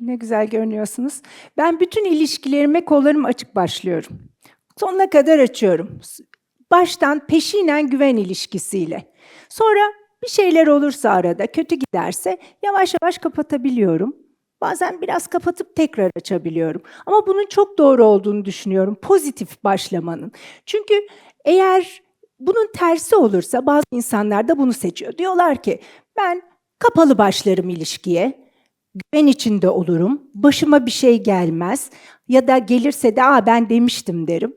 Ne güzel görünüyorsunuz. Ben bütün ilişkilerime kollarım açık başlıyorum. Sonuna kadar açıyorum. Baştan peşinen güven ilişkisiyle. Sonra bir şeyler olursa arada, kötü giderse yavaş yavaş kapatabiliyorum. Bazen biraz kapatıp tekrar açabiliyorum. Ama bunun çok doğru olduğunu düşünüyorum. Pozitif başlamanın. Çünkü eğer bunun tersi olursa bazı insanlar da bunu seçiyor. Diyorlar ki ben kapalı başlarım ilişkiye. Güven içinde olurum. Başıma bir şey gelmez. Ya da gelirse de Aa, ben demiştim derim.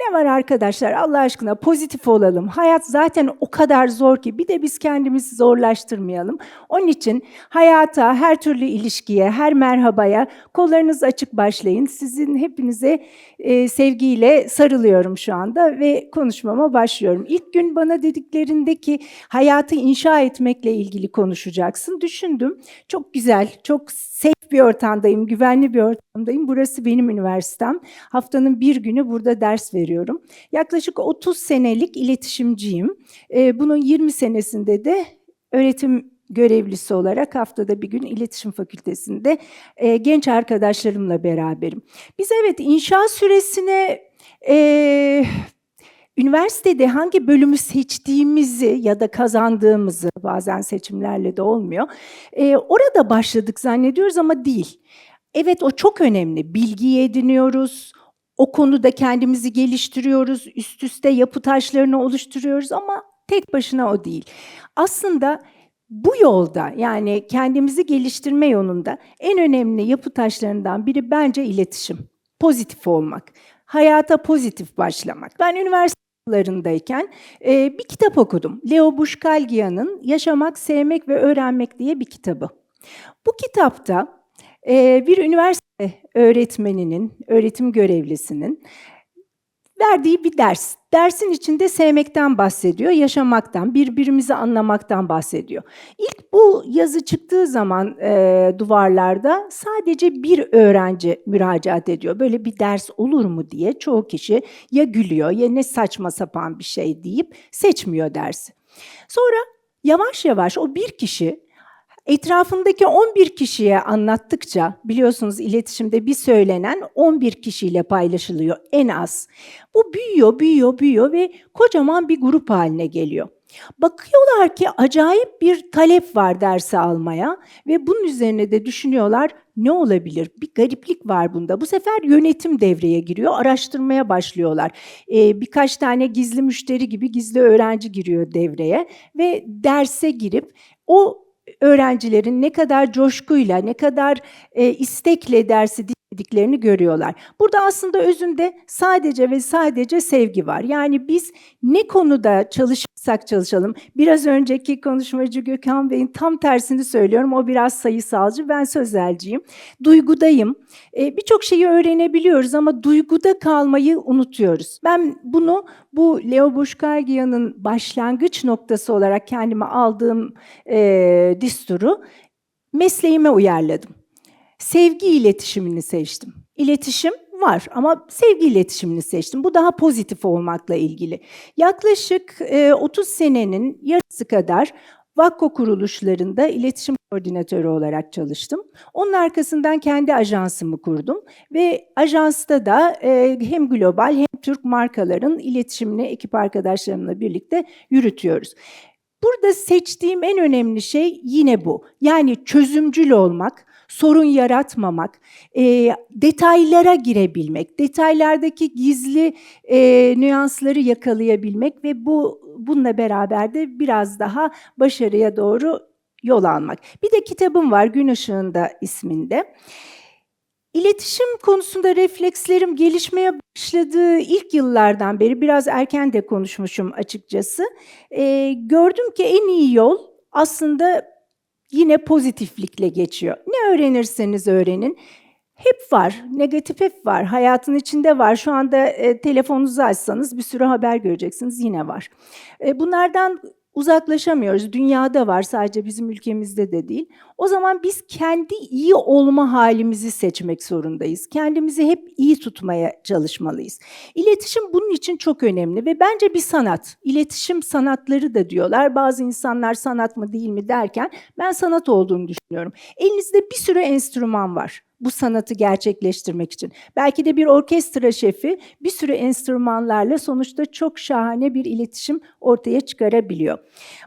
Ne var arkadaşlar Allah aşkına pozitif olalım. Hayat zaten o kadar zor ki bir de biz kendimizi zorlaştırmayalım. Onun için hayata, her türlü ilişkiye, her merhabaya kollarınız açık başlayın. Sizin hepinize e, sevgiyle sarılıyorum şu anda ve konuşmama başlıyorum. İlk gün bana dediklerindeki hayatı inşa etmekle ilgili konuşacaksın. Düşündüm. Çok güzel, çok safe bir ortamdayım, güvenli bir ortamdayım. Burası benim üniversitem. Haftanın bir günü burada ders veriyorum. Yaklaşık 30 senelik iletişimciyim. Ee, bunun 20 senesinde de öğretim görevlisi olarak haftada bir gün iletişim fakültesinde e, genç arkadaşlarımla beraberim. Biz evet inşa süresine e, üniversitede hangi bölümü seçtiğimizi ya da kazandığımızı bazen seçimlerle de olmuyor. E, orada başladık zannediyoruz ama değil. Evet o çok önemli. Bilgiyi ediniyoruz, o konuda kendimizi geliştiriyoruz, üst üste yapı taşlarını oluşturuyoruz ama tek başına o değil. Aslında bu yolda yani kendimizi geliştirme yolunda en önemli yapı taşlarından biri bence iletişim. Pozitif olmak. Hayata pozitif başlamak. Ben üniversite yıllarındayken e, bir kitap okudum. Leo Buscaglia'nın Yaşamak, Sevmek ve Öğrenmek diye bir kitabı. Bu kitapta e, bir üniversite öğretmeninin, öğretim görevlisinin verdiği bir ders. Dersin içinde sevmekten bahsediyor, yaşamaktan, birbirimizi anlamaktan bahsediyor. İlk bu yazı çıktığı zaman e, duvarlarda sadece bir öğrenci müracaat ediyor. Böyle bir ders olur mu diye çoğu kişi ya gülüyor ya ne saçma sapan bir şey deyip seçmiyor dersi. Sonra yavaş yavaş o bir kişi etrafındaki 11 kişiye anlattıkça biliyorsunuz iletişimde bir söylenen 11 kişiyle paylaşılıyor en az. Bu büyüyor, büyüyor, büyüyor ve kocaman bir grup haline geliyor. Bakıyorlar ki acayip bir talep var dersi almaya ve bunun üzerine de düşünüyorlar ne olabilir? Bir gariplik var bunda. Bu sefer yönetim devreye giriyor, araştırmaya başlıyorlar. Ee, birkaç tane gizli müşteri gibi gizli öğrenci giriyor devreye ve derse girip o öğrencilerin ne kadar coşkuyla, ne kadar e, istekle dersi dinlediklerini görüyorlar. Burada aslında özünde sadece ve sadece sevgi var. Yani biz ne konuda çalışırsak çalışalım, biraz önceki konuşmacı Gökhan Bey'in tam tersini söylüyorum, o biraz sayısalcı, ben sözelciyim. Duygudayım. E, Birçok şeyi öğrenebiliyoruz ama duyguda kalmayı unutuyoruz. Ben bunu bu Leo Buscaglia'nın başlangıç noktası olarak kendime aldığım e, disturu mesleğime uyarladım. Sevgi iletişimini seçtim. İletişim var ama sevgi iletişimini seçtim. Bu daha pozitif olmakla ilgili. Yaklaşık e, 30 senenin yarısı kadar Vakko kuruluşlarında iletişim koordinatörü olarak çalıştım. Onun arkasından kendi ajansımı kurdum ve ajansta da e, hem global hem Türk markaların iletişimini ekip arkadaşlarımla birlikte yürütüyoruz. Burada seçtiğim en önemli şey yine bu. Yani çözümcül olmak, sorun yaratmamak, e, detaylara girebilmek, detaylardaki gizli e, nüansları yakalayabilmek ve bu bununla beraber de biraz daha başarıya doğru yol almak. Bir de kitabım var Gün Işığında isminde. İletişim konusunda reflekslerim gelişmeye başladığı ilk yıllardan beri biraz erken de konuşmuşum açıkçası. E, gördüm ki en iyi yol aslında yine pozitiflikle geçiyor. Ne öğrenirseniz öğrenin. Hep var, negatif hep var, hayatın içinde var. Şu anda e, telefonunuzu açsanız bir sürü haber göreceksiniz, yine var. E, bunlardan uzaklaşamıyoruz. Dünyada var, sadece bizim ülkemizde de değil. O zaman biz kendi iyi olma halimizi seçmek zorundayız. Kendimizi hep iyi tutmaya çalışmalıyız. İletişim bunun için çok önemli ve bence bir sanat. İletişim sanatları da diyorlar. Bazı insanlar sanat mı değil mi derken ben sanat olduğunu düşünüyorum. Elinizde bir sürü enstrüman var bu sanatı gerçekleştirmek için. Belki de bir orkestra şefi bir sürü enstrümanlarla sonuçta çok şahane bir iletişim ortaya çıkarabiliyor.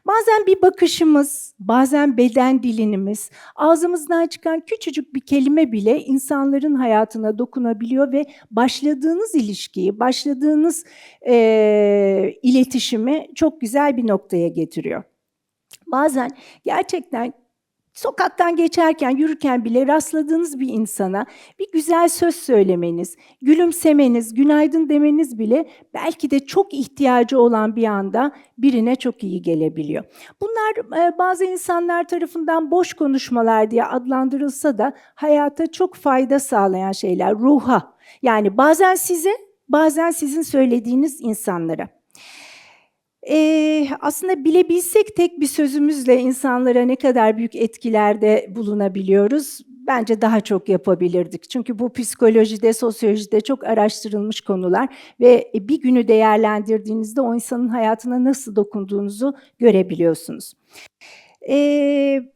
Bazen bir bakışımız, bazen beden dilinimiz, ağzımızdan çıkan küçücük bir kelime bile insanların hayatına dokunabiliyor ve başladığınız ilişkiyi, başladığınız e, iletişimi çok güzel bir noktaya getiriyor. Bazen gerçekten Sokaktan geçerken, yürürken bile rastladığınız bir insana bir güzel söz söylemeniz, gülümsemeniz, günaydın demeniz bile belki de çok ihtiyacı olan bir anda birine çok iyi gelebiliyor. Bunlar e, bazı insanlar tarafından boş konuşmalar diye adlandırılsa da hayata çok fayda sağlayan şeyler, ruha. Yani bazen size, bazen sizin söylediğiniz insanlara. Eee, aslında bilebilsek tek bir sözümüzle insanlara ne kadar büyük etkilerde bulunabiliyoruz, bence daha çok yapabilirdik. Çünkü bu psikolojide, sosyolojide çok araştırılmış konular ve e, bir günü değerlendirdiğinizde o insanın hayatına nasıl dokunduğunuzu görebiliyorsunuz. Eee,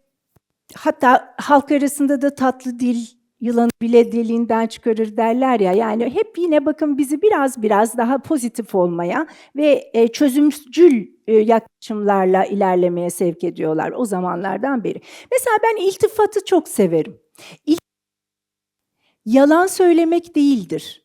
hatta halk arasında da tatlı dil yılanı bile deliğinden çıkarır derler ya. Yani hep yine bakın bizi biraz biraz daha pozitif olmaya ve e, çözümcül e, yaklaşımlarla ilerlemeye sevk ediyorlar o zamanlardan beri. Mesela ben iltifatı çok severim. İl Yalan söylemek değildir.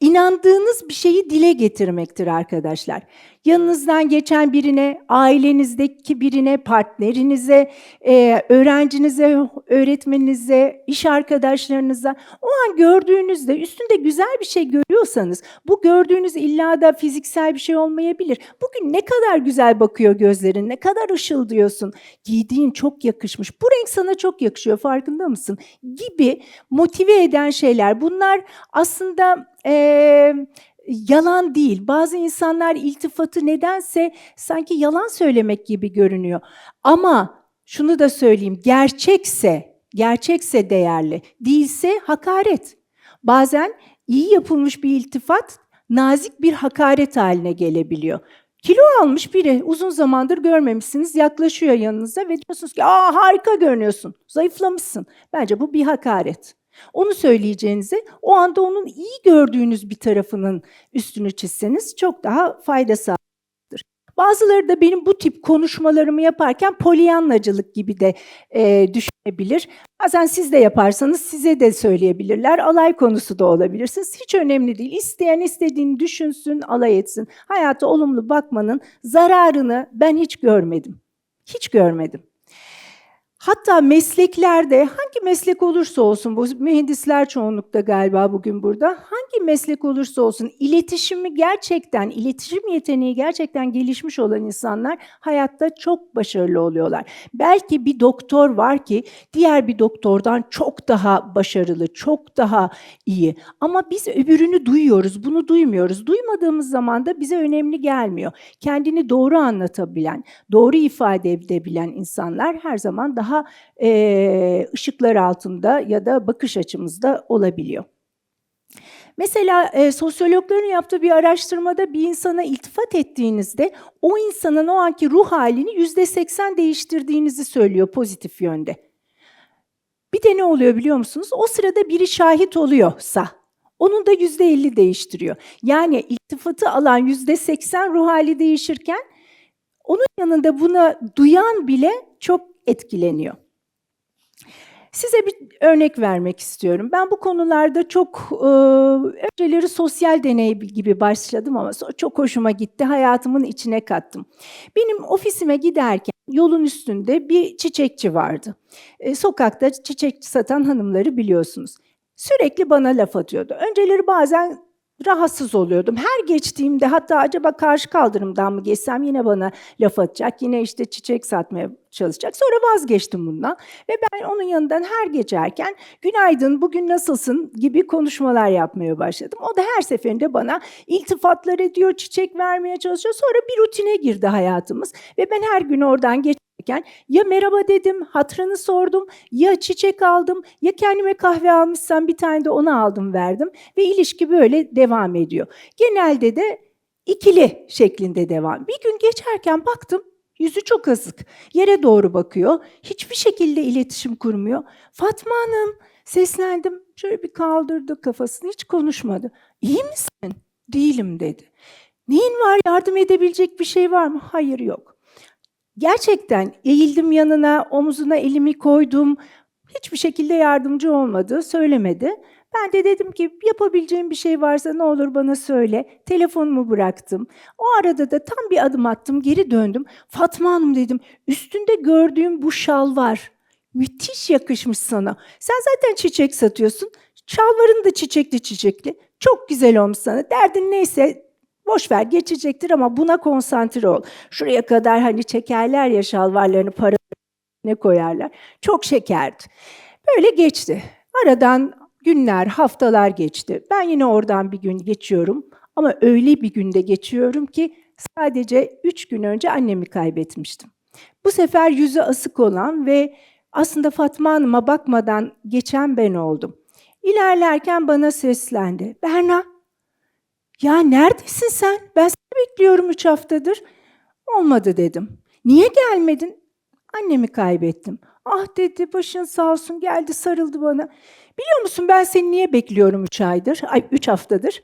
İnandığınız bir şeyi dile getirmektir arkadaşlar yanınızdan geçen birine, ailenizdeki birine, partnerinize, e, öğrencinize, öğretmeninize, iş arkadaşlarınıza o an gördüğünüzde üstünde güzel bir şey görüyorsanız bu gördüğünüz illa da fiziksel bir şey olmayabilir. Bugün ne kadar güzel bakıyor gözlerin, ne kadar ışıldıyorsun, giydiğin çok yakışmış, bu renk sana çok yakışıyor farkında mısın? Gibi motive eden şeyler bunlar aslında... E, yalan değil. Bazı insanlar iltifatı nedense sanki yalan söylemek gibi görünüyor. Ama şunu da söyleyeyim, gerçekse, gerçekse değerli, değilse hakaret. Bazen iyi yapılmış bir iltifat nazik bir hakaret haline gelebiliyor. Kilo almış biri uzun zamandır görmemişsiniz yaklaşıyor yanınıza ve diyorsunuz ki aa harika görünüyorsun, zayıflamışsın. Bence bu bir hakaret. Onu söyleyeceğinize o anda onun iyi gördüğünüz bir tarafının üstünü çizseniz çok daha fayda sağlar. Bazıları da benim bu tip konuşmalarımı yaparken polyanlacılık gibi de e, düşünebilir. Bazen siz de yaparsanız size de söyleyebilirler. Alay konusu da olabilirsiniz. Hiç önemli değil. İsteyen istediğini düşünsün, alay etsin. Hayata olumlu bakmanın zararını ben hiç görmedim. Hiç görmedim. Hatta mesleklerde hangi meslek olursa olsun, bu mühendisler çoğunlukta galiba bugün burada, hangi meslek olursa olsun iletişimi gerçekten, iletişim yeteneği gerçekten gelişmiş olan insanlar hayatta çok başarılı oluyorlar. Belki bir doktor var ki diğer bir doktordan çok daha başarılı, çok daha iyi. Ama biz öbürünü duyuyoruz, bunu duymuyoruz. Duymadığımız zaman da bize önemli gelmiyor. Kendini doğru anlatabilen, doğru ifade edebilen insanlar her zaman daha daha e, ışıklar altında ya da bakış açımızda olabiliyor. Mesela e, sosyologların yaptığı bir araştırmada bir insana iltifat ettiğinizde o insanın o anki ruh halini yüzde seksen değiştirdiğinizi söylüyor pozitif yönde. Bir de ne oluyor biliyor musunuz? O sırada biri şahit oluyorsa onun da yüzde elli değiştiriyor. Yani iltifatı alan yüzde seksen ruh hali değişirken onun yanında buna duyan bile çok etkileniyor. Size bir örnek vermek istiyorum. Ben bu konularda çok e, önceleri sosyal deney gibi başladım ama çok hoşuma gitti. Hayatımın içine kattım. Benim ofisime giderken yolun üstünde bir çiçekçi vardı. E, sokakta çiçek satan hanımları biliyorsunuz. Sürekli bana laf atıyordu. Önceleri bazen rahatsız oluyordum. Her geçtiğimde hatta acaba karşı kaldırımdan mı geçsem yine bana laf atacak. Yine işte çiçek satmaya çalışacak. Sonra vazgeçtim bundan. Ve ben onun yanından her geçerken günaydın bugün nasılsın gibi konuşmalar yapmaya başladım. O da her seferinde bana iltifatlar ediyor, çiçek vermeye çalışıyor. Sonra bir rutine girdi hayatımız. Ve ben her gün oradan geçerken ya merhaba dedim, hatırını sordum, ya çiçek aldım, ya kendime kahve almışsam bir tane de ona aldım verdim. Ve ilişki böyle devam ediyor. Genelde de ikili şeklinde devam. Bir gün geçerken baktım yüzü çok azık. Yere doğru bakıyor. Hiçbir şekilde iletişim kurmuyor. Fatma Hanım seslendim. Şöyle bir kaldırdı kafasını hiç konuşmadı. İyi misin? Değilim dedi. Neyin var? Yardım edebilecek bir şey var mı? Hayır yok. Gerçekten eğildim yanına, omuzuna elimi koydum. Hiçbir şekilde yardımcı olmadı, söylemedi. Ben de dedim ki yapabileceğim bir şey varsa ne olur bana söyle. Telefonumu bıraktım. O arada da tam bir adım attım, geri döndüm. Fatma Hanım dedim, üstünde gördüğüm bu şal var. Müthiş yakışmış sana. Sen zaten çiçek satıyorsun. Şalvarın da çiçekli çiçekli. Çok güzel olmuş sana. Derdin neyse boş ver geçecektir ama buna konsantre ol. Şuraya kadar hani çekerler ya şalvarlarını para ne koyarlar. Çok şekerdi. Böyle geçti. Aradan günler, haftalar geçti. Ben yine oradan bir gün geçiyorum ama öyle bir günde geçiyorum ki sadece üç gün önce annemi kaybetmiştim. Bu sefer yüzü asık olan ve aslında Fatma Hanım'a bakmadan geçen ben oldum. İlerlerken bana seslendi. Berna, ya neredesin sen? Ben seni bekliyorum üç haftadır. Olmadı dedim. Niye gelmedin? Annemi kaybettim. Ah dedi başın sağ olsun geldi sarıldı bana. Biliyor musun ben seni niye bekliyorum üç aydır, ay üç haftadır?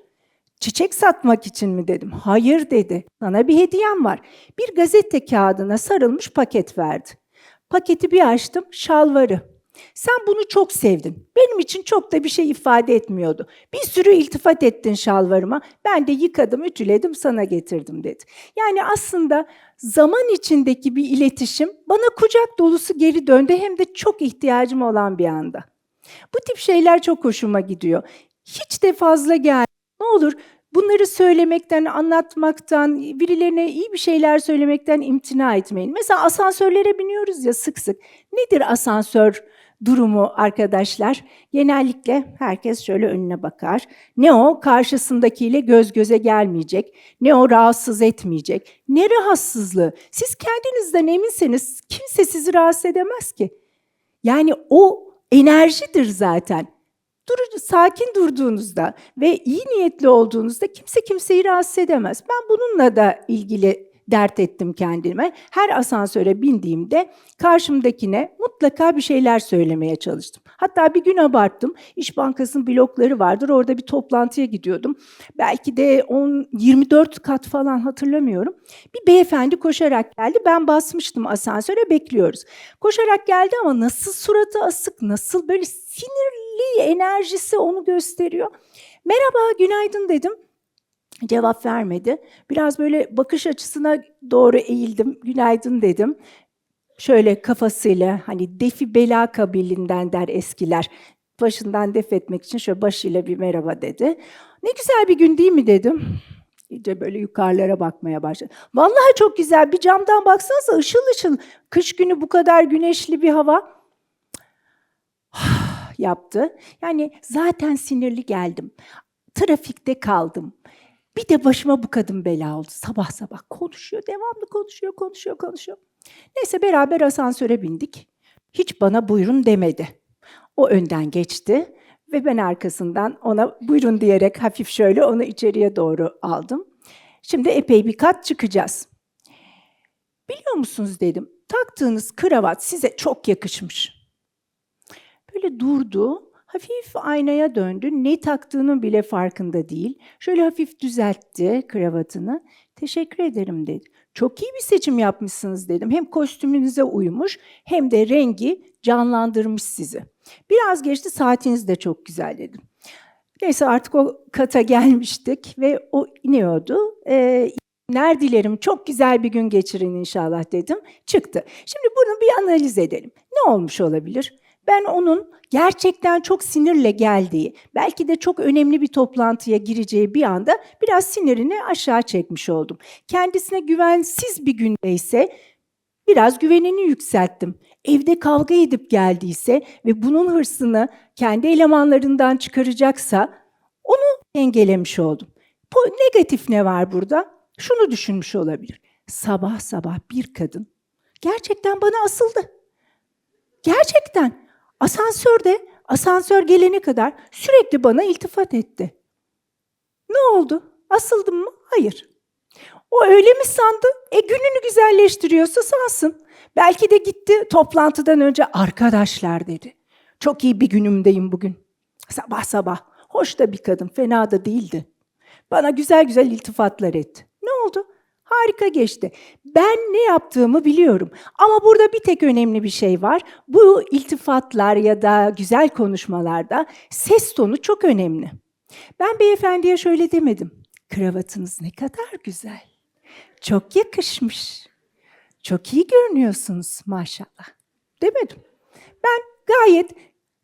Çiçek satmak için mi dedim. Hayır dedi. Sana bir hediyem var. Bir gazete kağıdına sarılmış paket verdi. Paketi bir açtım, şalvarı. Sen bunu çok sevdin. Benim için çok da bir şey ifade etmiyordu. Bir sürü iltifat ettin şalvarıma. Ben de yıkadım, ütüledim, sana getirdim dedi. Yani aslında zaman içindeki bir iletişim bana kucak dolusu geri döndü hem de çok ihtiyacım olan bir anda. Bu tip şeyler çok hoşuma gidiyor. Hiç de fazla gel. Ne olur bunları söylemekten, anlatmaktan, birilerine iyi bir şeyler söylemekten imtina etmeyin. Mesela asansörlere biniyoruz ya sık sık. Nedir asansör durumu arkadaşlar? Genellikle herkes şöyle önüne bakar. Ne o karşısındakiyle göz göze gelmeyecek, ne o rahatsız etmeyecek. Ne rahatsızlığı? Siz kendinizden eminseniz kimse sizi rahatsız edemez ki. Yani o enerjidir zaten. Dur, sakin durduğunuzda ve iyi niyetli olduğunuzda kimse kimseyi rahatsız edemez. Ben bununla da ilgili dert ettim kendime. Her asansöre bindiğimde karşımdakine mutlaka bir şeyler söylemeye çalıştım. Hatta bir gün abarttım. İş Bankası'nın blokları vardır. Orada bir toplantıya gidiyordum. Belki de 10 24 kat falan hatırlamıyorum. Bir beyefendi koşarak geldi. Ben basmıştım asansöre bekliyoruz. Koşarak geldi ama nasıl suratı asık, nasıl böyle sinirli enerjisi onu gösteriyor. Merhaba, günaydın dedim. Cevap vermedi. Biraz böyle bakış açısına doğru eğildim. Günaydın dedim. Şöyle kafasıyla hani defi bela kabilinden der eskiler. Başından def etmek için şöyle başıyla bir merhaba dedi. Ne güzel bir gün değil mi dedim. İyice böyle yukarılara bakmaya başladı. Vallahi çok güzel. Bir camdan baksanıza ışıl ışıl. Kış günü bu kadar güneşli bir hava. yaptı. Yani zaten sinirli geldim. Trafikte kaldım. Bir de başıma bu kadın bela oldu. Sabah sabah konuşuyor, devamlı konuşuyor, konuşuyor, konuşuyor. Neyse beraber asansöre bindik. Hiç bana buyurun demedi. O önden geçti ve ben arkasından ona buyurun diyerek hafif şöyle onu içeriye doğru aldım. Şimdi epey bir kat çıkacağız. Biliyor musunuz dedim. Taktığınız kravat size çok yakışmış. Böyle durdu, hafif aynaya döndü. Ne taktığının bile farkında değil. Şöyle hafif düzeltti kravatını. Teşekkür ederim dedi. Çok iyi bir seçim yapmışsınız dedim. Hem kostümünüze uymuş hem de rengi canlandırmış sizi. Biraz geçti saatiniz de çok güzel dedim. Neyse artık o kata gelmiştik ve o iniyordu. Ee, günler dilerim. Çok güzel bir gün geçirin inşallah dedim. Çıktı. Şimdi bunu bir analiz edelim. Ne olmuş olabilir? Ben onun gerçekten çok sinirle geldiği, belki de çok önemli bir toplantıya gireceği bir anda biraz sinirini aşağı çekmiş oldum. Kendisine güvensiz bir günde ise biraz güvenini yükselttim. Evde kavga edip geldiyse ve bunun hırsını kendi elemanlarından çıkaracaksa onu dengelemiş oldum. Negatif ne var burada? Şunu düşünmüş olabilir. Sabah sabah bir kadın gerçekten bana asıldı. Gerçekten asansörde asansör gelene kadar sürekli bana iltifat etti. Ne oldu? Asıldım mı? Hayır. O öyle mi sandı? E gününü güzelleştiriyorsa sansın. Belki de gitti toplantıdan önce arkadaşlar dedi. Çok iyi bir günümdeyim bugün. Sabah sabah. Hoş da bir kadın, fena da değildi. Bana güzel güzel iltifatlar etti. Ne oldu? Harika geçti. Ben ne yaptığımı biliyorum. Ama burada bir tek önemli bir şey var. Bu iltifatlar ya da güzel konuşmalarda ses tonu çok önemli. Ben beyefendiye şöyle demedim. Kravatınız ne kadar güzel. Çok yakışmış. Çok iyi görünüyorsunuz maşallah. Demedim. Ben gayet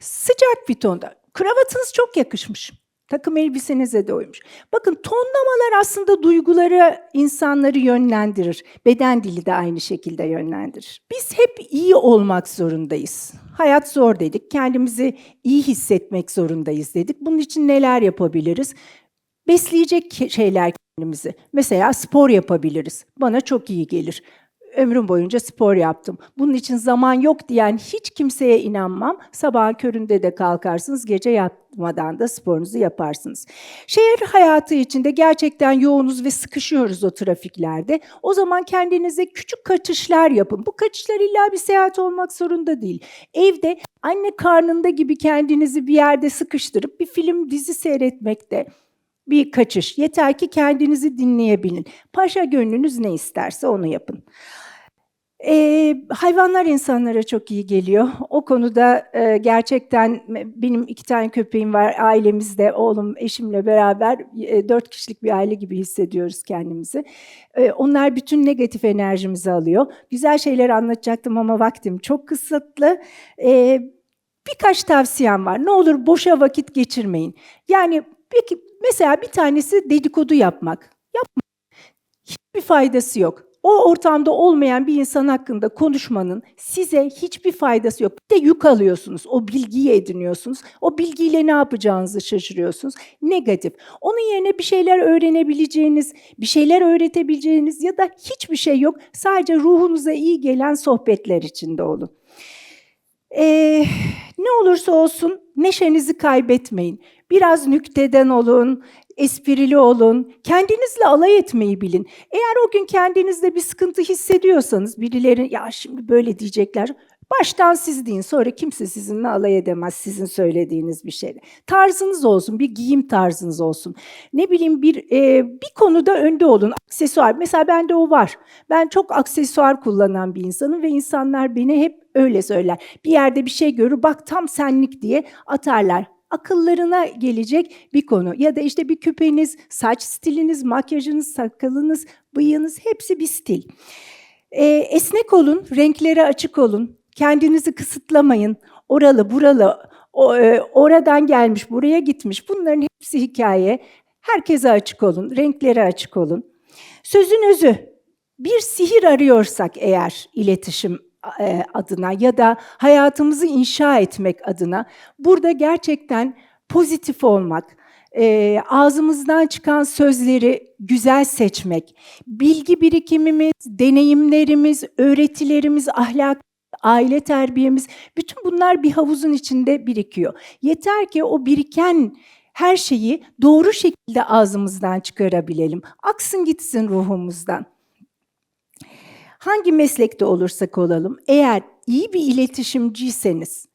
sıcak bir tonda. Kravatınız çok yakışmış. Takım elbisenize de uymuş. Bakın tonlamalar aslında duyguları, insanları yönlendirir. Beden dili de aynı şekilde yönlendirir. Biz hep iyi olmak zorundayız. Hayat zor dedik. Kendimizi iyi hissetmek zorundayız dedik. Bunun için neler yapabiliriz? Besleyecek şeyler kendimizi. Mesela spor yapabiliriz. Bana çok iyi gelir. Ömrüm boyunca spor yaptım. Bunun için zaman yok diyen hiç kimseye inanmam. Sabahın köründe de kalkarsınız, gece yatmadan da sporunuzu yaparsınız. Şehir hayatı içinde gerçekten yoğunuz ve sıkışıyoruz o trafiklerde. O zaman kendinize küçük kaçışlar yapın. Bu kaçışlar illa bir seyahat olmak zorunda değil. Evde anne karnında gibi kendinizi bir yerde sıkıştırıp bir film, dizi seyretmek de bir kaçış. Yeter ki kendinizi dinleyebilin. Paşa gönlünüz ne isterse onu yapın. Ee, hayvanlar insanlara çok iyi geliyor. O konuda e, gerçekten benim iki tane köpeğim var ailemizde, oğlum, eşimle beraber e, dört kişilik bir aile gibi hissediyoruz kendimizi. E, onlar bütün negatif enerjimizi alıyor. Güzel şeyler anlatacaktım ama vaktim çok kısıtlı. E, birkaç tavsiyem var. Ne olur boşa vakit geçirmeyin. Yani peki mesela bir tanesi dedikodu yapmak. Yapma. Hiçbir faydası yok. O ortamda olmayan bir insan hakkında konuşmanın size hiçbir faydası yok. Bir de yük alıyorsunuz. O bilgiyi ediniyorsunuz. O bilgiyle ne yapacağınızı şaşırıyorsunuz. Negatif. Onun yerine bir şeyler öğrenebileceğiniz, bir şeyler öğretebileceğiniz ya da hiçbir şey yok. Sadece ruhunuza iyi gelen sohbetler içinde olun. Ee, ne olursa olsun neşenizi kaybetmeyin. Biraz nükteden olun, esprili olun, kendinizle alay etmeyi bilin. Eğer o gün kendinizde bir sıkıntı hissediyorsanız, birileri ya şimdi böyle diyecekler, baştan siz deyin. Sonra kimse sizinle alay edemez sizin söylediğiniz bir şeyle. Tarzınız olsun, bir giyim tarzınız olsun. Ne bileyim bir e, bir konuda önde olun. Aksesuar, mesela bende o var. Ben çok aksesuar kullanan bir insanım ve insanlar beni hep öyle söyler. Bir yerde bir şey görür, bak tam senlik diye atarlar akıllarına gelecek bir konu. Ya da işte bir küpeniz, saç stiliniz, makyajınız, sakalınız, bıyığınız hepsi bir stil. Ee, esnek olun, renklere açık olun, kendinizi kısıtlamayın. Oralı, buralı, e, oradan gelmiş, buraya gitmiş. Bunların hepsi hikaye. Herkese açık olun, renklere açık olun. Sözün özü, bir sihir arıyorsak eğer iletişim adına ya da hayatımızı inşa etmek adına burada gerçekten pozitif olmak, e, ağzımızdan çıkan sözleri güzel seçmek, bilgi birikimimiz, deneyimlerimiz, öğretilerimiz, ahlak, aile terbiyemiz, bütün bunlar bir havuzun içinde birikiyor. Yeter ki o biriken her şeyi doğru şekilde ağzımızdan çıkarabilelim. Aksın gitsin ruhumuzdan hangi meslekte olursak olalım, eğer iyi bir iletişimciyseniz,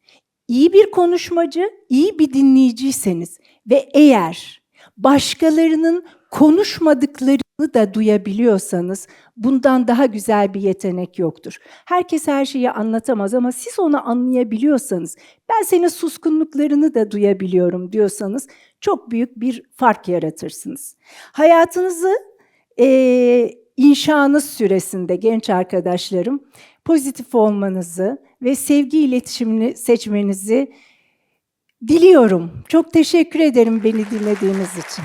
iyi bir konuşmacı, iyi bir dinleyiciyseniz ve eğer başkalarının konuşmadıklarını da duyabiliyorsanız bundan daha güzel bir yetenek yoktur. Herkes her şeyi anlatamaz ama siz onu anlayabiliyorsanız, ben senin suskunluklarını da duyabiliyorum diyorsanız çok büyük bir fark yaratırsınız. Hayatınızı e, inşanız süresinde genç arkadaşlarım pozitif olmanızı ve sevgi iletişimini seçmenizi diliyorum. Çok teşekkür ederim beni dinlediğiniz için.